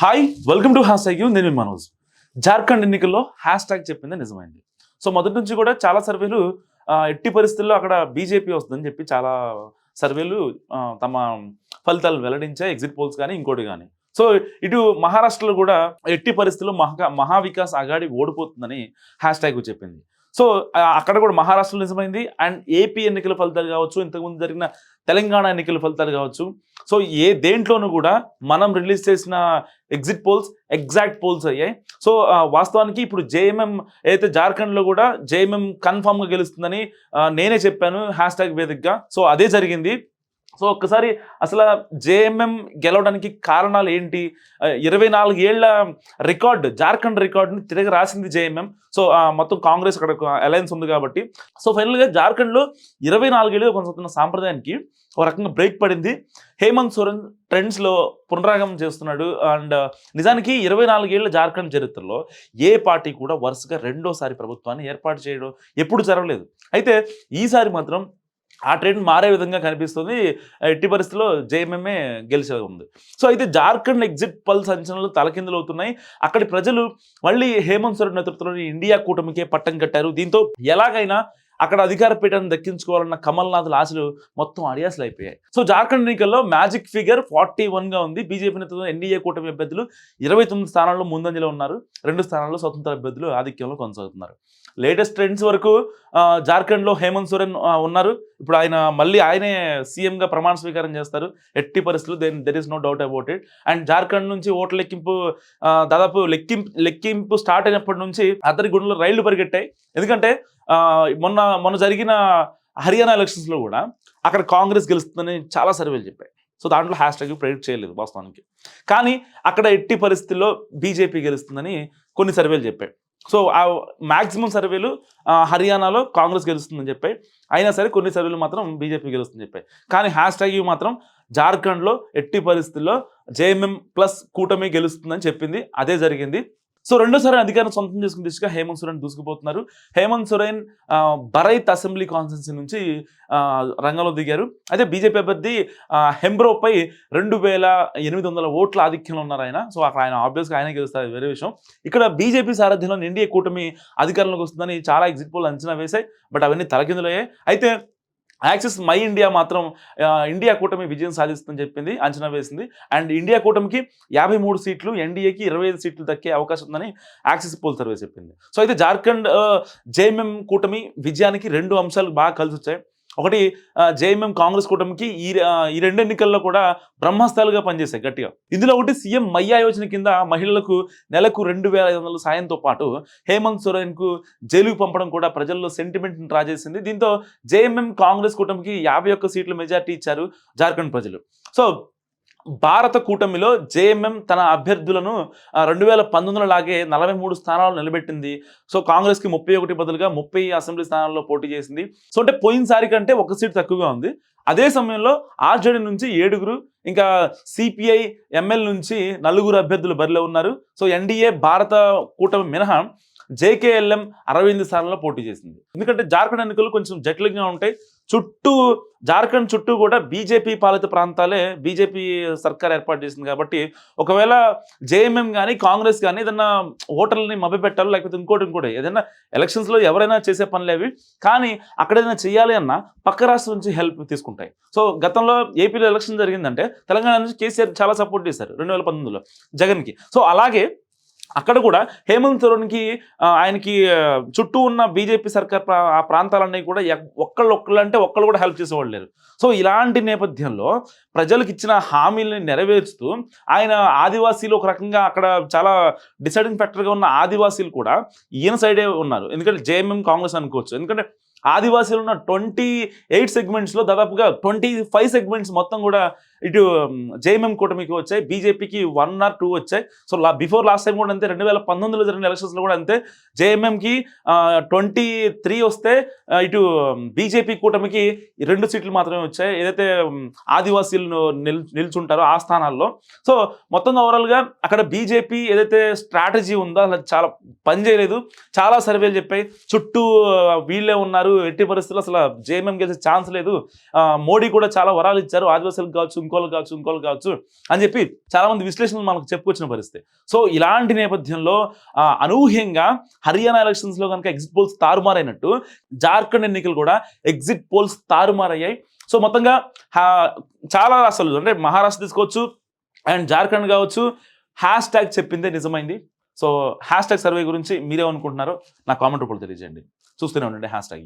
Hi welcome to hashtag నేను మనోజ్. జార్ఖండ్ ఎన్నికల్లో hash tag చెప్పింది నిజమైంది. సో మొదటి నుంచి కూడా చాలా సర్వేలు ఎట్టి పరిస్థితుల్లో అక్కడ బీజేపీ వస్తుందని చెప్పి చాలా సర్వేలు తమ ఫలితాలు వెల్లడించాయి. ఎగ్జిట్ పోల్స్ కానీ ఇంకోటి కానీ. సో ఇటు మహారాష్ట్రలో కూడా ఎట్టి పరిస్థితుల్లో మహా మహావికాస్ అగాడి ఓడిపోతుందని హ్యాష్ ట్యాగ్ చెప్పింది. సో అక్కడ కూడా మహారాష్ట్రలో నిజమైంది. అండ్ ఏపీ ఎన్నికల ఫలితాలు కావచ్చు ఇంతకుముందు జరిగిన తెలంగాణ ఎన్నికల ఫలితాలు కావచ్చు. సో ఏ దేంట్లోనూ కూడా మనం రిలీజ్ చేసిన ఎగ్జిట్ పోల్స్ ఎగ్జాక్ట్ పోల్స్ అయ్యాయి. సో వాస్తవానికి ఇప్పుడు జేఎంఎం అయితే జార్ఖండ్లో కూడా జేఎంఎం కన్ఫామ్గా గెలుస్తుందని నేనే చెప్పాను హ్యాష్ ట్యాగ్ వేదికగా. సో అదే జరిగింది. సో ఒక్కసారి అసలు జేఎంఎం గెలవడానికి కారణాలు ఏంటి? ఇరవై నాలుగు ఏళ్ళ రికార్డ్ జార్ఖండ్ రికార్డుని తిరిగి రాసింది జేఎంఎం. సో మొత్తం కాంగ్రెస్ అక్కడ అలయన్స్ ఉంది కాబట్టి. సో ఫైనల్గా జార్ఖండ్లో ఇరవై నాలుగేళ్ళు కొనసాగుతున్న సాంప్రదాయానికి ఒక రకంగా బ్రేక్ పడింది. హేమంత్ సోరెన్ ట్రెండ్స్లో పునరాగమం చేస్తున్నాడు. అండ్ నిజానికి ఇరవై నాలుగేళ్ళ జార్ఖండ్ చరిత్రలో ఏ పార్టీ కూడా వరుసగా రెండోసారి ప్రభుత్వాన్ని ఏర్పాటు చేయడం ఎప్పుడు జరగలేదు. అయితే ఈసారి మాత్రం ఆ ట్రెండ్ మారే విధంగా కనిపిస్తుంది. ఎట్టి పరిస్థితిలో జేఎంఎంఏ గెలిచే ఉంది. సో అయితే జార్ఖండ్ ఎగ్జిట్ పల్ సంచలనలు తలకిందులు అవుతున్నాయి. అక్కడి ప్రజలు మళ్ళీ హేమంత్ సోరెన్ నేతృత్వంలోని ఇండియా కూటమికే పట్టం కట్టారు. దీంతో ఎలాగైనా అక్కడ అధికార పీఠాన్ని దక్కించుకోవాలన్న కమల్నాథుల ఆశలు మొత్తం అడియాసలు అయిపోయాయి. సో జార్ఖండ్ ఎన్నికల్లో మ్యాజిక్ ఫిగర్ ఫార్టీ వన్గా ఉంది. బీజేపీ నేతలు ఎన్డీఏ కూటమి అభ్యర్థులు ఇరవై తొమ్మిది స్థానాల్లో ముందంజలో ఉన్నారు. రెండు స్థానాల్లో స్వతంత్ర అభ్యర్థులు ఆధిక్యంలో కొనసాగుతున్నారు. లేటెస్ట్ ట్రెండ్స్ వరకు జార్ఖండ్లో హేమంత్ సోరెన్ ఉన్నారు. ఇప్పుడు ఆయన మళ్ళీ ఆయనే సీఎంగా ప్రమాణ స్వీకారం చేస్తారు. ఎట్టి పరిస్థితులు then there is no doubt about it and Jharkhand నుంచి ఓట్ల లెక్కింపు దాదాపు లెక్కింపు లెక్కింపు స్టార్ట్ అయినప్పటి నుంచి అతని గుండెలో రైళ్ళు పరిగెట్టాయి. ఎందుకంటే మొన్న మొన్న జరిగిన హర్యానా ఎలక్షన్స్లో కూడా అక్కడ కాంగ్రెస్ గెలుస్తుందని చాలా సర్వేలు చెప్పాయి. సో దాంట్లో హ్యాష్ ట్యాగ్ ప్రెడిక్ట్ చేయలేదు వాస్తవానికి. కానీ అక్కడ ఎట్టి పరిస్థితుల్లో బీజేపీ గెలుస్తుందని కొన్ని సర్వేలు చెప్పాయి. సో ఆ మ్యాక్సిమం సర్వేలు హర్యానాలో కాంగ్రెస్ గెలుస్తుందని చెప్పాయి. అయినా సరే కొన్ని సర్వేలు మాత్రం బీజేపీ గెలుస్తుందని చెప్పాయి. కానీ హ్యాష్ ట్యాగ్ మాత్రం జార్ఖండ్లో ఎట్టి పరిస్థితుల్లో జేఎంఎం ప్లస్ కూటమి గెలుస్తుందని చెప్పింది. అదే జరిగింది. సో రెండోసారి అధికారం సొంతం చేసుకున్న దిశగా హేమంత్ సోరెన్ దూసుకుపోతున్నారు. హేమంత్ సోరెన్ బరైత్ అసెంబ్లీ కాన్స్టిట్యున్సీ నుంచి రంగంలో దిగారు. అయితే బీజేపీ అభ్యర్థి హెంబ్రోపై రెండు వేల ఎనిమిది వందల ఓట్ల ఆధిక్యంలో ఉన్నారు ఆయన. సో అక్కడ ఆయన ఆబ్వియస్గా ఆయన గెలుస్తారు వేరే విషయం. ఇక్కడ బీజేపీ సారథ్యంలో ఎన్డీఏ కూటమి అధికారంలోకి వస్తుందని చాలా ఎగ్జిట్ పోల్ అంచనా వేశాయి బట్ అవన్నీ తలకిందులయ్యాయి. అయితే యాక్సిస్ మై ఇండియా మాత్రం ఇండియా కూటమి విజయం సాధిస్తుందని చెప్పింది అంచనా వేసింది. అండ్ ఇండియా కూటమికి యాభై మూడు సీట్లు ఎన్డీఏకి ఇరవై ఐదు సీట్లు దక్కే అవకాశం ఉందని యాక్సిస్ పోల్ సర్వే చెప్పింది. సో అయితే జార్ఖండ్ జేఎంఎం కూటమి విజయానికి రెండు అంశాలు బాగా కలిసి వచ్చాయి ఒకటి జేఎంఎం కాంగ్రెస్ కూటమికి ఈ ఈ రెండు ఎన్నికల్లో కూడా బ్రహ్మస్థాలుగా పనిచేశాయి గట్టిగా. ఇందులో ఒకటి సీఎం మయ్యా యోజన కింద మహిళలకు నెలకు రెండు వేల ఐదు వందల సాయంతో పాటు హేమంత్ సోరెన్కు జైలుకు పంపడం కూడా ప్రజల్లో సెంటిమెంట్ని డ్రా చేసింది. దీంతో జేఎంఎం కాంగ్రెస్ కూటమికి యాభై ఒక్క సీట్ల మెజార్టీ ఇచ్చారు జార్ఖండ్ ప్రజలు. సో భారత కూటమిలో జేఎంఎం తన అభ్యర్థులను రెండు వేల పంతొమ్మిదిలో లాగే నలభై మూడు స్థానాలు నిలబెట్టింది. సో కాంగ్రెస్కి ముప్పై ఒకటి బదులుగా ముప్పై అసెంబ్లీ స్థానాల్లో పోటీ చేసింది. సో అంటే పోయినసారి కంటే ఒక సీట్ తక్కువగా ఉంది. అదే సమయంలో ఆర్జేడీ నుంచి ఏడుగురు ఇంకా సిపిఐ ఎంఎల్ నుంచి నలుగురు అభ్యర్థులు బరిలో ఉన్నారు. సో ఎన్డీఏ భారత కూటమి మినహా జేకేఎల్ఎం అరవై ఎనిమిది స్థానాల్లో పోటీ చేసింది. ఎందుకంటే జార్ఖండ్ ఎన్నికలు కొంచెం జటిలంగా ఉంటాయి. చుట్టూ జార్ఖండ్ చుట్టూ కూడా బీజేపీ పాలిత ప్రాంతాలే బీజేపీ సర్కార్ ఏర్పాటు చేసింది కాబట్టి ఒకవేళ జేఎంఎం కానీ కాంగ్రెస్ కానీ ఏదైనా ఓటర్లని మభ్యపెట్టాలి లేకపోతే ఇంకోటి ఇంకోటి ఏదైనా ఎలక్షన్స్లో ఎవరైనా చేసే పనులు అవి కానీ అక్కడ ఏదైనా చేయాలి అన్న పక్క రాష్ట్రం నుంచి హెల్ప్ తీసుకుంటాయి. సో గతంలో ఏపీలో ఎలక్షన్ జరిగిందంటే తెలంగాణ నుంచి కేసీఆర్ చాలా సపోర్ట్ చేశారు రెండు వేల పంతొమ్మిదిలో జగన్కి. సో అలాగే అక్కడ కూడా హేమంత్ సోరెన్కి ఆయనకి చుట్టూ ఉన్న బీజేపీ సర్కార్ ప్రా- ఆ ప్రాంతాలన్నీ కూడా ఒక్కళ్ళు ఒక్కళ్ళు అంటే ఒక్కళ్ళు కూడా హెల్ప్ చేసేవాళ్ళు లేరు. సో ఇలాంటి నేపథ్యంలో ప్రజలకు ఇచ్చిన హామీలని నెరవేరుస్తూ ఆయన ఆదివాసీలు ఒక రకంగా అక్కడ చాలా డిసైడింగ్ ఫ్యాక్టర్గా ఉన్న ఆదివాసీలు కూడా ఈయన సైడే ఉన్నారు. ఎందుకంటే జేఎంఎం కాంగ్రెస్ అనుకోవచ్చు. ఎందుకంటే ఆదివాసీలు ఉన్న ట్వంటీ ఎయిట్ సెగ్మెంట్స్లో దాదాపుగా ట్వంటీ ఫైవ్ సెగ్మెంట్స్ మొత్తం కూడా ఇటు జేఎంఎం కూటమికి వచ్చాయి బీజేపీకి వన్ ఆర్ టూ వచ్చాయి. సో లా బిఫోర్ లాస్ట్ టైం కూడా అంతే రెండు వేల పంతొమ్మిదిలో జరిగిన ఎలక్షన్స్లో కూడా అంతే. జేఎంఎంకి ట్వంటీ త్రీ వస్తే ఇటు బీజేపీ కూటమికి రెండు సీట్లు మాత్రమే వచ్చాయి. ఏదైతే ఆదివాసీలు నిల్ నిల్చుంటారో ఆ స్థానాల్లో. సో మొత్తంగా ఓవరాల్గా అక్కడ బీజేపీ ఏదైతే స్ట్రాటజీ ఉందో అలా చాలా పనిచేయలేదు చాలా సర్వేలు చెప్పాయి. చుట్టూ వీళ్ళే ఉన్నారు. ఎట్టి పరిస్థితుల్లో అసలు జేఎంఎం గెలిచే ఛాన్స్ లేదు. మోడీ కూడా చాలా వరాలు ఇచ్చారు. ఆదివాసీలకు కావచ్చు ఇంకోళ్ళు కావచ్చు ఇంకోళ్ళు కావచ్చు అని చెప్పి చాలామంది విశ్లేషణలు మనకు చెప్పుకొచ్చిన పరిస్థితి. సో ఇలాంటి నేపథ్యంలో అనూహ్యంగా హర్యానా ఎలక్షన్స్లో కనుక ఎగ్జిట్ పోల్స్ తారుమారైనట్టు జార్ఖండ్ ఎన్నికలు కూడా ఎగ్జిట్ పోల్స్ తారుమారయ్యాయి. సో మొత్తంగా చాలా రాష్ట్రాలు అంటే మహారాష్ట్ర తీసుకోవచ్చు అండ్ జార్ఖండ్ కావచ్చు హ్యాష్ ట్యాగ్ చెప్పిందే నిజమైంది. సో హ్యాష్ ట్యాగ్ సర్వే గురించి మీరేమనుకుంటున్నారో నా కామెంట్ రూపంలో తెలియజేయండి. చూస్తూనే ఉండండి హ్యాష్ ట్యాగ్